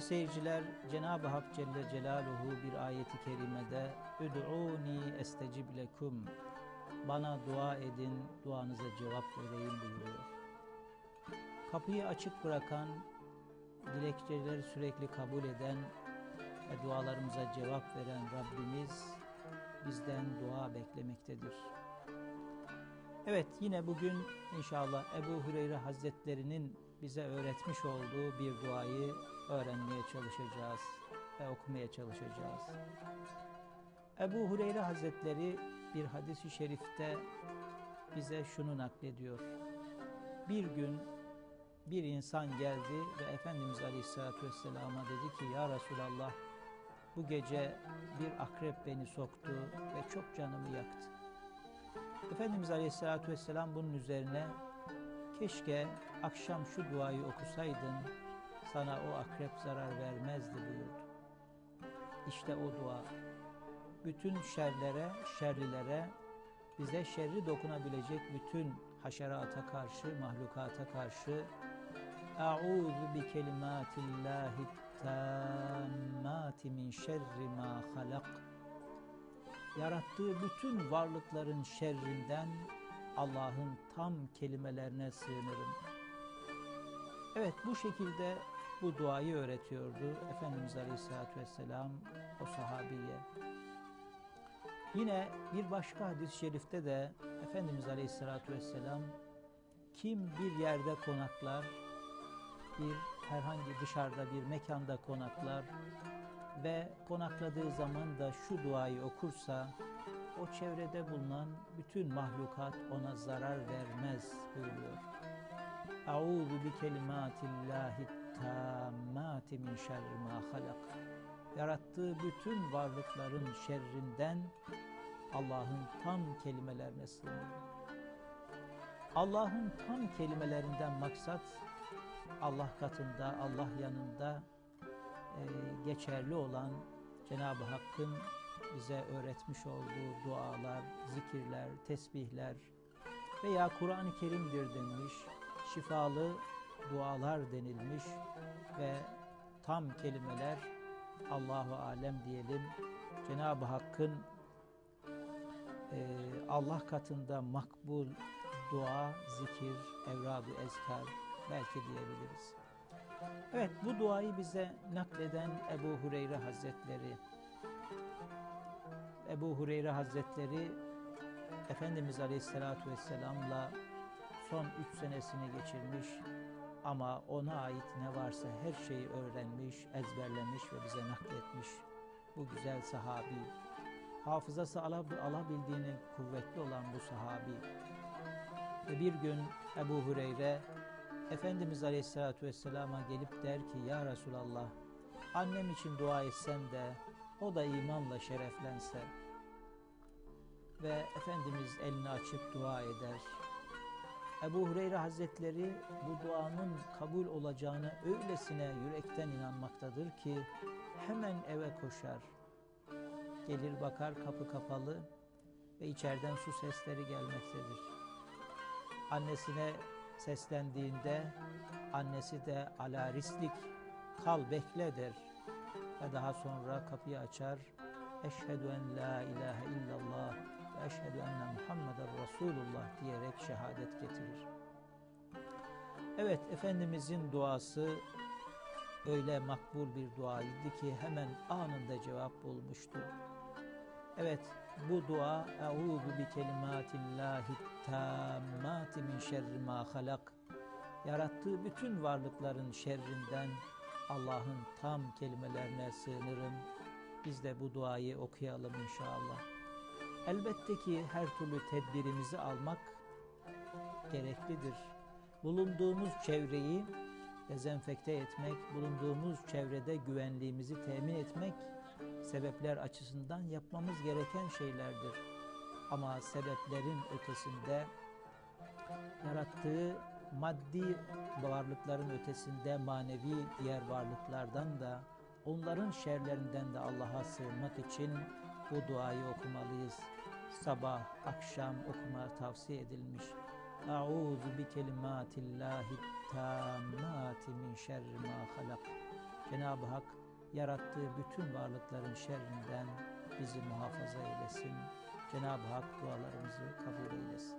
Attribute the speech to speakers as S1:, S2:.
S1: seyirciler Cenab-ı Hak Celle Celaluhu bir ayeti kerimede Üd'uni estecib lekum Bana dua edin, duanıza cevap vereyim buyuruyor. Kapıyı açık bırakan, dilekçeleri sürekli kabul eden ve dualarımıza cevap veren Rabbimiz bizden dua beklemektedir. Evet yine bugün inşallah Ebu Hureyre Hazretlerinin bize öğretmiş olduğu bir duayı öğrenmeye çalışacağız ve okumaya çalışacağız. Ebu Hureyre Hazretleri bir hadisi şerifte bize şunu naklediyor. Bir gün bir insan geldi ve Efendimiz Aleyhisselatü Vesselam'a dedi ki Ya Resulallah bu gece bir akrep beni soktu ve çok canımı yaktı. Efendimiz Aleyhisselatü Vesselam bunun üzerine keşke akşam şu duayı okusaydın sana o akrep zarar vermezdi buyurdu. İşte o dua bütün şerlere, şerlilere bize şerri dokunabilecek bütün haşerata karşı, mahlukata karşı A'udhu bi kelimatillahi tammati min şerri ma halak Yarattığı bütün varlıkların şerrinden Allah'ın tam kelimelerine sığınırım. Evet bu şekilde bu duayı öğretiyordu Efendimiz Aleyhisselatü Vesselam o sahabiye. Yine bir başka hadis-i şerifte de Efendimiz Aleyhisselatü Vesselam kim bir yerde konaklar, bir herhangi dışarıda bir mekanda konaklar ve konakladığı zaman da şu duayı okursa o çevrede bulunan bütün mahlukat ona zarar vermez buyuruyor. Euzu bi kelimatillahi tammati min şerri ma halak. Yarattığı bütün varlıkların şerrinden Allah'ın tam kelimelerine sığınırım. Allah'ın tam kelimelerinden maksat Allah katında, Allah yanında e, geçerli olan Cenab-ı Hakk'ın bize öğretmiş olduğu dualar, zikirler, tesbihler veya Kur'an-ı Kerim'dir denilmiş, şifalı dualar denilmiş ve tam kelimeler Allahu alem diyelim Cenab-ı Hakk'ın e, Allah katında makbul dua, zikir, evradu ezkar belki diyebiliriz. Evet bu duayı bize nakleden Ebu Hureyre Hazretleri Ebu Hureyre Hazretleri Efendimiz Aleyhisselatü Vesselam'la son üç senesini geçirmiş ama ona ait ne varsa her şeyi öğrenmiş, ezberlemiş ve bize nakletmiş bu güzel sahabi. Hafızası alabildiğini kuvvetli olan bu sahabi. Ve bir gün Ebu Hureyre Efendimiz Aleyhisselatü Vesselam'a gelip der ki Ya Resulallah annem için dua etsem de o da imanla şereflense ve Efendimiz elini açıp dua eder. Ebu Hureyre Hazretleri bu duanın kabul olacağını öylesine yürekten inanmaktadır ki hemen eve koşar. Gelir bakar kapı kapalı ve içeriden su sesleri gelmektedir. Annesine seslendiğinde annesi de ala rislik kal bekle der ve daha sonra kapıyı açar. Eşhedü en la ilahe illallah ve eşhedü enne Muhammeden Resulullah diyerek şehadet getirir. Evet Efendimizin duası öyle makbul bir duaydı ki hemen anında cevap bulmuştu. Evet bu dua Euzu bi kelimatillahi tammati min şerri ma halak yarattığı bütün varlıkların şerrinden Allah'ın tam kelimelerine sığınırım. Biz de bu duayı okuyalım inşallah. Elbette ki her türlü tedbirimizi almak gereklidir. Bulunduğumuz çevreyi dezenfekte etmek, bulunduğumuz çevrede güvenliğimizi temin etmek sebepler açısından yapmamız gereken şeylerdir. Ama sebeplerin ötesinde yarattığı maddi varlıkların ötesinde manevi diğer varlıklardan da onların şerlerinden de Allah'a sığınmak için bu duayı okumalıyız. Sabah, akşam okuma tavsiye edilmiş. A'udhu bi kelimatillahi tammati min şerri ma halak. Cenab-ı Hak yarattığı bütün varlıkların şerrinden bizi muhafaza eylesin. Cenab-ı Hak dualarımızı kabul eylesin.